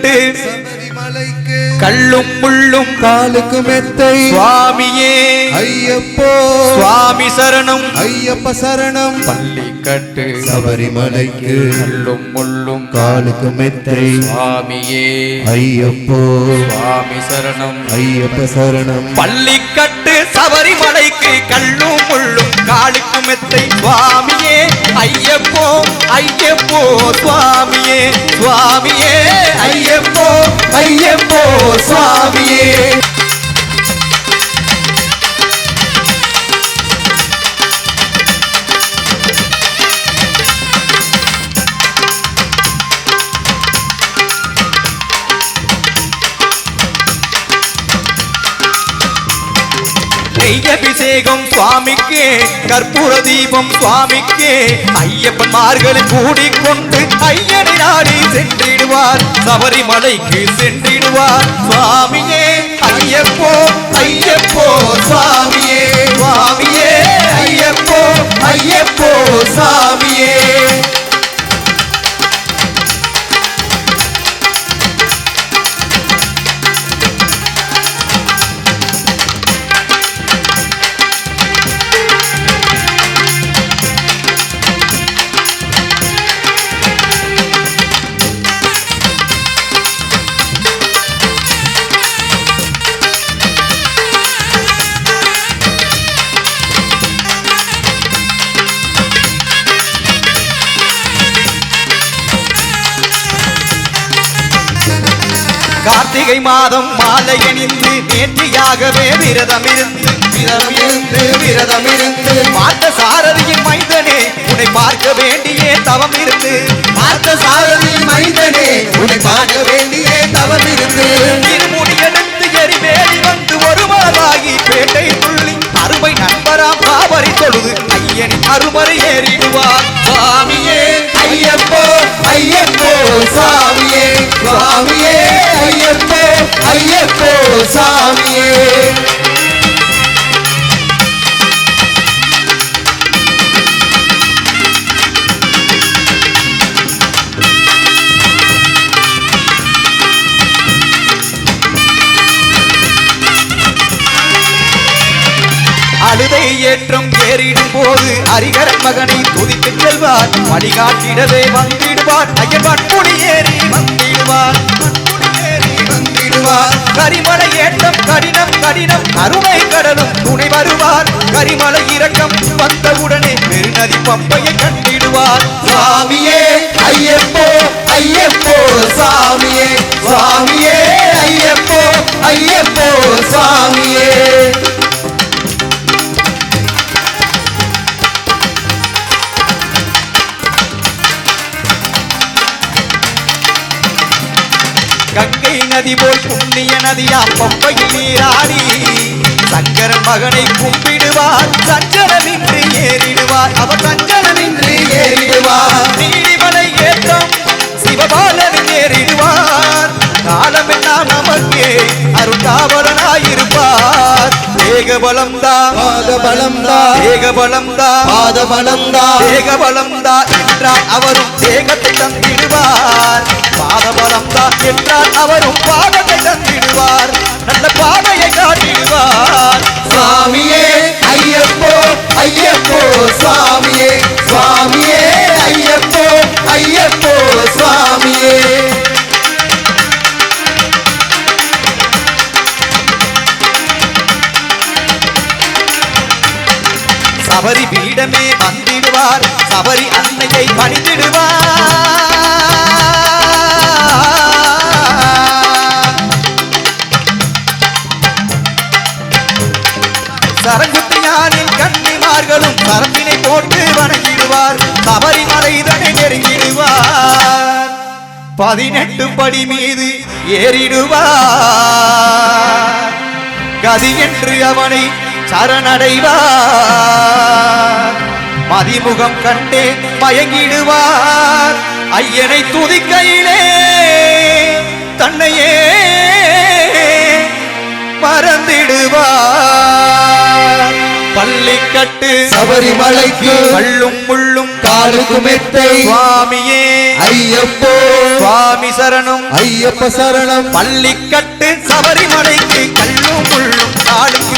சபரிமலைக்கு கள்ளும் முள்ளும் காலுக்கு மெத்தை. சுவாமியே. ஐயப்போ. சுவாமி சரணம். ஐயப்ப சரணம். பள்ளிக்கட்டு சபரிமலைக்கு. கள்ளும் முள்ளும் காலுக்கு மெத்தை. சுவாமியே. ஐயப்போ. சுவாமி சரணம். ஐயப்ப சரணம். பள்ளிக்கட்டு சபரிமலைக்கு கள்ளும் முள்ளும் காலுக்கு மெத்தை. சுவாமியே ஐயப்போ ஐயப்போ சுவாமியே சுவாமியே ஐயப்போ. சுவாமியே நெய்ய அபிஷேகம் சுவாமிக்கு கற்பூர தீபம் சுவாமிக்கு. ஐயப்பன்மார்களை கூடிக்கொண்டு ஐயனை நாடி சென்றிடுவார். சபரிமலைக்கு சென்றிடுவார். சுவாமியே ஐயப்போ ஐயப்போ சுவாமியே. கார்த்திகை மாதம் மாலை அணிந்து நேற்றியாகவே விரதம் இருந்து விரதம் இருந்து விரதம் இருந்து பார்த்த சாரதியின் மை ஏற்றம் ஏறிடும் போது ஹரிகரன் மகனை துதித்து செல்வார். வழிகாட்டிடவே வந்திடுவார். ஐயப்பன் முடி ஏறி வந்திடுவார். கரிமலை ஏற்றம் கடினம் கடினம். கருணை கடலும் துணை வருவார். கரிமலை இறக்கம் வந்தவுடனே பெருநதி பம்பையை கண்டிடுவார். சாமியே ஐயப்போ ஐயப்போ சாமியே சாமியே ஐயப்போ ஐயப்போ சாமியே நதி போல் புண்ணிய நதியா பம்பையில் நீராடி சங்கரன் மகனை கும்பிடுவார் சஞ்சலமின்றி ஏறிடுவார். அவர் சஞ்சலமின்றி ஏறிடுவார். நீலிமலை ஏற்றம் சிவபால தேகபலம் தான் பாதபலம் தா தேகபலம் தான் பாதபலம் தா தேகபலம் தான் என்றால் அவரும் தேகத்தை தந்திடுவார். பாதபலம் தான் என்றால் அவரும் பாதத்தை தந்திடுவார். நல்ல பாதையை காட்டிடுவார். சுவாமியே ஐயப்போ ஐயப்போ சுவாமியே சபரி பீடமே வந்திடுவார். சபரி அன்னையை பணிந்திடுவார். சரங்குத்தியானின் கண்ணிமார்களும் சரப்பினை போட்டு வணங்கிடுவார். சபரி மலைதனை நெருங்கிடுவார். பதினெட்டு படி மீது ஏறிடுவார். கதி என்று அவனை சரணடைவார். மதிமுகம் கண்டே மயங்கிடுவார். ஐயனை துதிக்கையிலே தன்னையே மறந்திடுவார். பள்ளிக்கட்டு சபரிமலைக்கு கள்ளும் முள்ளும் காலுக்கு மெத்தை சுவாமியே. ஐயப்போ. சுவாமி சரணம். ஐயப்ப சரணம். பள்ளிக்கட்டு சபரிமலைக்கு கல்லும் முள்ளும் காலுக்கு